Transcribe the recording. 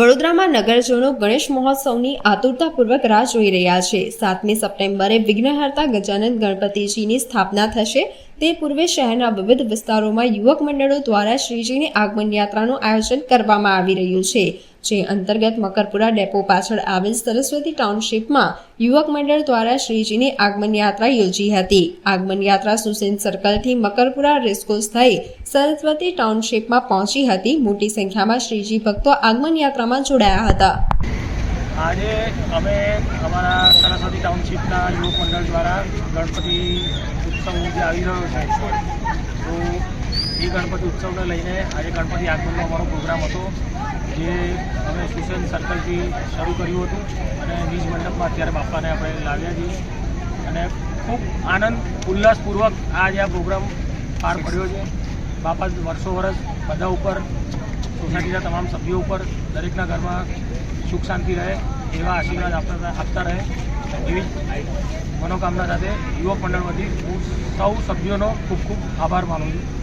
વડોદરામાં નગરજનો ગણેશ મહોત્સવની આતુરતાપૂર્વક રાહ જોઈ રહ્યા છે. સાતમી સપ્ટેમ્બરે વિઘ્નહર્તા ગજાનંદ ગણપતિજીની સ્થાપના થશે. તે પૂર્વે શહેરના વિવિધ વિસ્તારોમાં યુવક મંડળો દ્વારા શ્રીજીની આગમન યાત્રાનું આયોજન કરવામાં આવી રહ્યું છે. જે અંતર્ગત મકરપુરા ડેપો પાછળ આવેલ સરસ્વતી ટાઉનશીપમાં યુવક મંડળ દ્વારા શ્રીજીની આગમન યાત્રા યોજી હતી. આગમન યાત્રા સુસેન સર્કલથી મકરપુરા રેસકોર્સ થઈ સરસ્વતી ટાઉનશીપમાં પહોંચી હતી. મોટી સંખ્યામાં શ્રીજી ભક્તો આગમન યાત્રામાં જોડાયા હતા. આજે અમે અમારા સરસ્વતી ટાઉનશીપના યુવક મંડળ દ્વારા ગણપતિ ઉત્સવ આવી રહ્યો છે, તો એ ગણપતિ ઉત્સવને લઈને આજે ગણપતિ આગમનનો અમારો પ્રોગ્રામ હતો, જે અમે સુસેન સર્કલથી શરૂ કર્યું હતું અને વીજ મંડપમાં અત્યારે બાપાને આપણે લાવ્યા છીએ. અને ખૂબ આનંદ, ઉલ્લાસપૂર્વક આ જે આ પ્રોગ્રામ પાર પડ્યો છે. બાપા વર્ષો વર્ષ બધા ઉપર, સોસાયટીના તમામ સભ્યો ઉપર, દરેકના ઘરમાં સુખ શાંતિ રહે, એવા આશીર્વાદ આપતા આપતા રહે. એવી મનોકામના સાથે યુવક મંડળ વતી હું સૌ સભ્યોનો ખૂબ ખૂબ આભાર માનું છું.